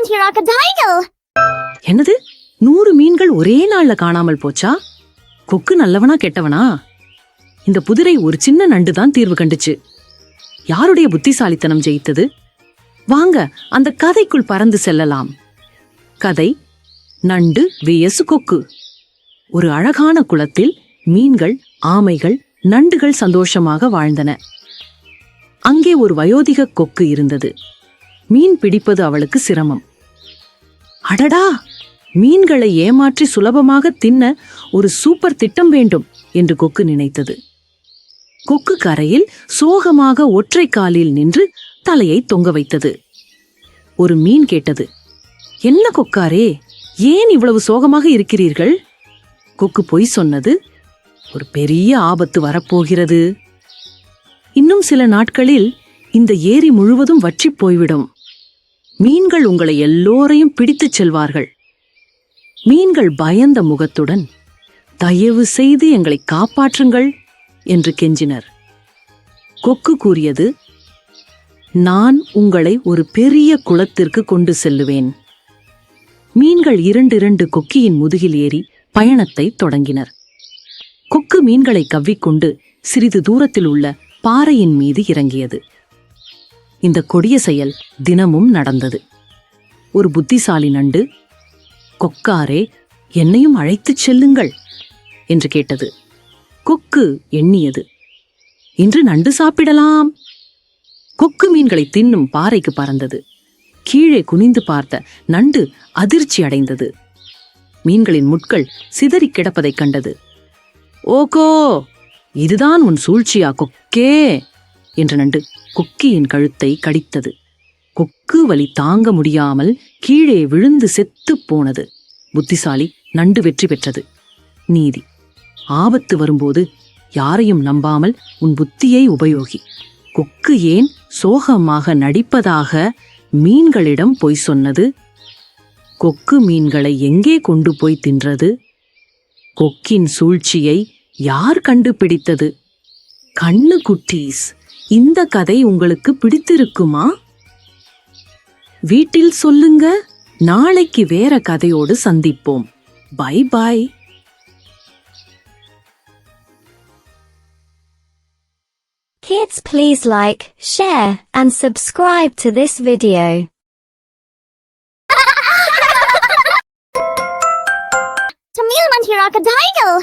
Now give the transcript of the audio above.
Crocodile. என்னது? நூறு மீன்கள் ஒரே நாள்ல காணாமல் போச்சா? கொக்கு நல்லவனா கெட்டவனா? இந்த புதிரை ஒரு சின்ன நண்டு தான் தீர்வு கண்டுச்சு. யாருடைய புத்திசாலித்தனம் ஜெயித்தது? வாங்க அந்த கதைக்குள் பறந்து செல்லலாம். கதை நண்டு விஎஸ் கொக்கு. ஒரு அழகான குளத்தில் மீன்கள் ஆமைகள் நண்டுகள் சந்தோஷமாக வாழ்ந்தன. அங்கே ஒரு வயோதிக கொக்கு இருந்தது. மீன் பிடிப்பது அவளுக்கு சிரமம். அடடா! மீன்களை ஏமாற்றி சுலபமாக தின்ன ஒரு சூப்பர் திட்டம் வேண்டும் என்று கொக்கு நினைத்தது. கொக்கு கரையில் சோகமாக ஒற்றை காலில் நின்று தலையை தொங்க வைத்தது. ஒரு மீன் கேட்டது என்ன கொக்காரே ஏன் இவ்வளவு சோகமாக இருக்கிறீர்கள்? கொக்கு பொய் சொன்னது ஒரு பெரிய ஆபத்து வரப்போகிறது. இன்னும் சில நாட்களில் இந்த ஏரி முழுவதும் வற்றிப் போய்விடும். மீன்கள் உங்களை எல்லோரையும் பிடித்துச் செல்வார்கள். மீன்கள் பயந்த முகத்துடன் தயவு செய்து எங்களை காப்பாற்றுங்கள் என்று கெஞ்சினர். கொக்கு கூறியது நான் உங்களை ஒரு பெரிய குளத்திற்கு கொண்டு செல்லுவேன். மீன்கள் இரண்டிரண்டு கொக்கியின் முதுகில் ஏறி பயணத்தை தொடங்கினர். கொக்கு மீன்களை கவ்விக்கொண்டு சிறிது தூரத்தில் உள்ள பாறையின் மீது இறங்கியது. இந்த கொடிய செயல் தினமும் நடந்தது. ஒரு புத்திசாலி நண்டு கொக்காரே என்னையும் அழைத்துச் செல்லுங்கள் என்று கேட்டது. கொக்கு எண்ணியது இன்று நண்டு சாப்பிடலாம். கொக்கு மீன்களை தின்னும் பாறைக்கு பறந்தது. கீழே குனிந்து பார்த்த நண்டு அதிர்ச்சி அடைந்தது. மீன்களின் முட்கள் சிதறிக் கிடப்பதைக் கண்டது. ஓகோ இதுதான் உன் சூழ்ச்சியா கொக்கே? என்று நண்டு கொக்கியின் கழுத்தை கடித்தது. கொக்கு வலி தாங்க முடியாமல் கீழே விழுந்து செத்து போனது. புத்திசாலி நண்டு வெற்றி பெற்றது. நீதி. ஆபத்து வரும்போது யாரையும் நம்பாமல் உன் புத்தியை உபயோகி. கொக்கு ஏன் சோகமாக நடிப்பதாக மீன்களிடம் பொய் சொன்னது? கொக்கு மீன்களை எங்கே கொண்டு போய் தின்றது? கொக்கின் சூழ்ச்சியை யார் கண்டுபிடித்தது? கண்ணு குட்டீஸ். இந்த கதை உங்களுக்கு பிடித்திருக்குமா வீட்டில் சொல்லுங்க நாளைக்கு வேற கதையோடு சந்திப்போம் bye bye Kids please like, share and subscribe to this video. Tamil crocodile.